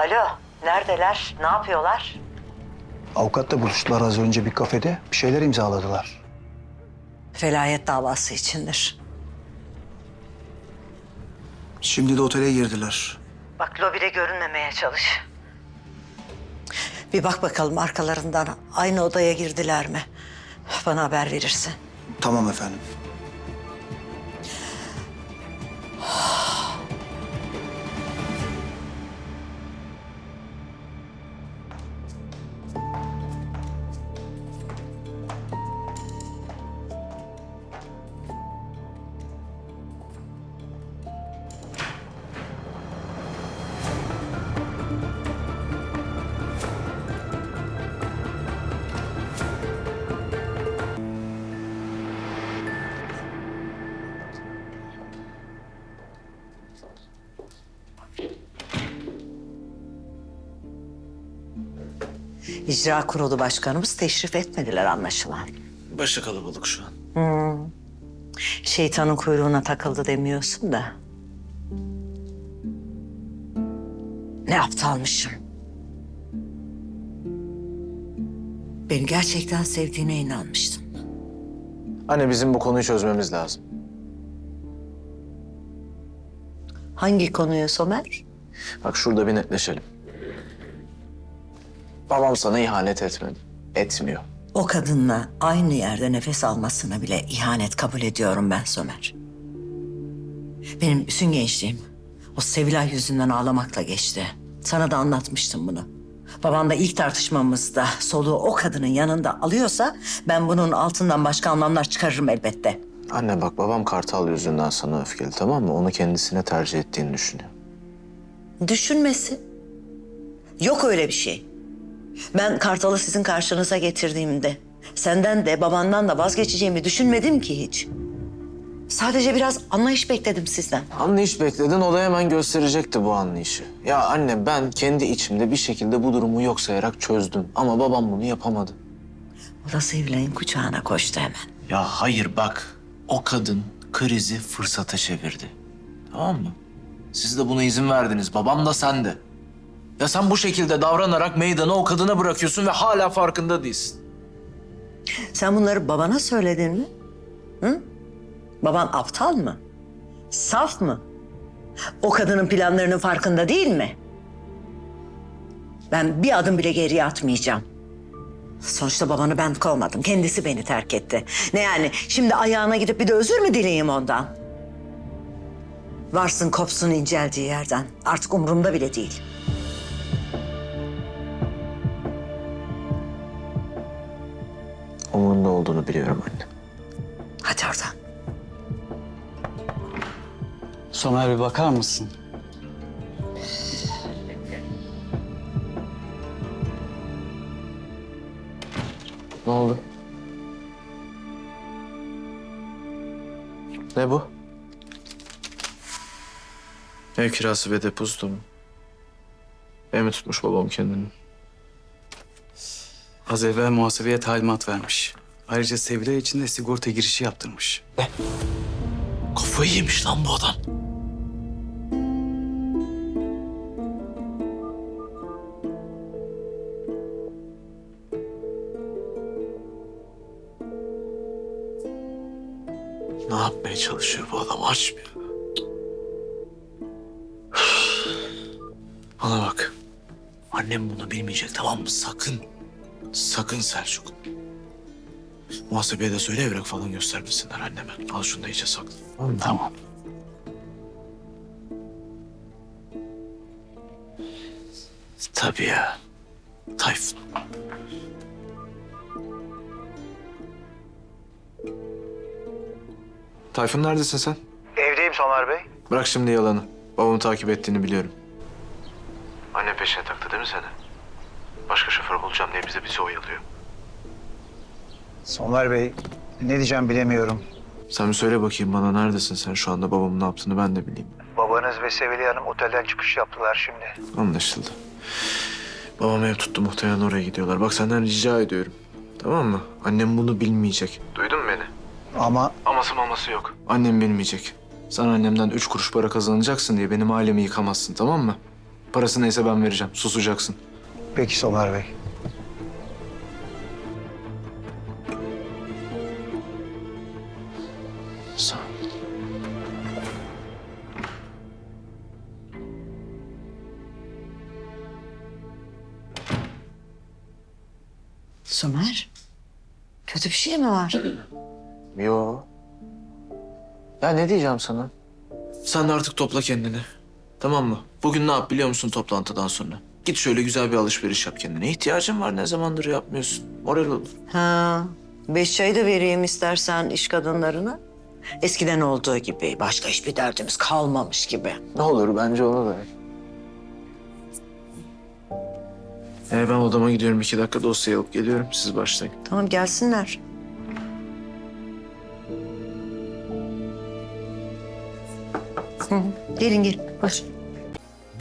Alo, neredeler? Ne yapıyorlar? Avukatla buluştular az önce bir kafede. Bir şeyler imzaladılar. Velayet davası içindir. Şimdi de otele girdiler. Bak lobide görünmemeye çalış. Bir bak bakalım arkalarından aynı odaya girdiler mi? Bana haber verirsin. Tamam efendim. İcra kurulu başkanımız teşrif etmediler anlaşılan. Başı kalabalık şu an. Şeytanın kuyruğuna takıldı demiyorsun da. Ne aptalmışım. Beni gerçekten sevdiğine inanmıştım. Anne bizim bu konuyu çözmemiz lazım. Hangi konuyu Somer? Bak şurada bir netleşelim. Babam sana ihanet etmedi. Etmiyor. O kadınla aynı yerde nefes almasına bile ihanet kabul ediyorum ben Somer. Benim bütün gençliğim o Sevilay yüzünden ağlamakla geçti. Sana da anlatmıştım bunu. Babam da ilk tartışmamızda soluğu o kadının yanında alıyorsa ben bunun altından başka anlamlar çıkarırım elbette. Anne bak babam Kartal yüzünden sana öfkeli tamam mı? Onu kendisine tercih ettiğini düşünüyor. Düşünmesin. Yok öyle bir şey. Ben Kartal'ı sizin karşınıza getirdiğimde senden de babandan da vazgeçeceğimi düşünmedim ki hiç. Sadece biraz anlayış bekledim sizden. Anlayış bekledin o da hemen gösterecekti bu anlayışı. Ya anne ben kendi içimde bir şekilde bu durumu yok sayarak çözdüm. Ama babam bunu yapamadı. O da Sevilay'ın kucağına koştu hemen. Ya hayır bak. O kadın krizi fırsata çevirdi. Tamam mı? Siz de buna izin verdiniz. Babam da sen de. Ya sen bu şekilde davranarak meydanı o kadına bırakıyorsun ve hala farkında değilsin. Sen bunları babana söyledin mi? Hı? Baban aptal mı? Saf mı? O kadının planlarının farkında değil mi? Ben bir adım bile geriye atmayacağım. Sonuçta babanı ben kovmadım. Kendisi beni terk etti. Ne yani şimdi ayağına gidip bir de özür mü dileyeyim ondan? Varsın kopsun inceldiği yerden. Artık umurumda bile değil. Umurunda olduğunu biliyorum anne. Hadi oradan. Somer bir bakar mısın? Ne oldu? Ne bu? Ev kirası ve depozito mu? Ev mi tutmuş babam kendini? Az evvel muhasebeye talimat vermiş. Ayrıca Sevilay için de sigorta girişi yaptırmış. Kafayı yemiş lan bu adam. Ne yapmaya çalışıyor bu adam? Açmıyor. Bana bak. Annem bunu bilmeyecek tamam mı? Sakın. Sakın Selçuk. Muhasebeye de söyle evrak falan göstermesinler anneme. Al şunu da iyice sakla. Tamam? Tamam. Tabii ya. Tayfun. Tayfun neredesin sen? Evdeyim Somer Bey. Bırak şimdi yalanı. Babamı takip ettiğini biliyorum. Anne peşine taktı değil mi seni? Başka şoför bulacağım diye bize bizi oyalıyor. Somer Bey ne diyeceğim bilemiyorum. Sen bir söyle bakayım bana neredesin sen şu anda babamın ne yaptığını ben de bileyim. Babanız ve Sevilay Hanım otelden çıkış yaptılar şimdi. Anlaşıldı. Babam ev tuttu muhtemelen oraya gidiyorlar. Bak senden rica ediyorum. Tamam mı? Annem bunu bilmeyecek. Duydun mu beni? Ama Aması maması yok. Annem bilmeyecek. Sen annemden üç kuruş para kazanacaksın diye benim ailemi yıkamazsın tamam mı? Parası neyse ben vereceğim. Susacaksın. Peki Somer Bey. Sağ ol. Somer, kötü bir şey mi var? Yo. Ya ne diyeceğim sana? Sen de artık topla kendini. Tamam mı? Bugün ne yap biliyor musun toplantıdan sonra? Git şöyle güzel bir alışveriş yap kendine. İhtiyacın var ne zamandır yapmıyorsun. Moral olur. Ha, beş çayı da vereyim istersen iş kadınlarına. Eskiden olduğu gibi başka hiçbir derdimiz kalmamış gibi. Ne olur bence ona da. Ee, ben odama gidiyorum. iki dakika dosyayı alıp geliyorum. Siz başlayın. Tamam gelsinler. Hı, hı. gelin gelin. Buyur.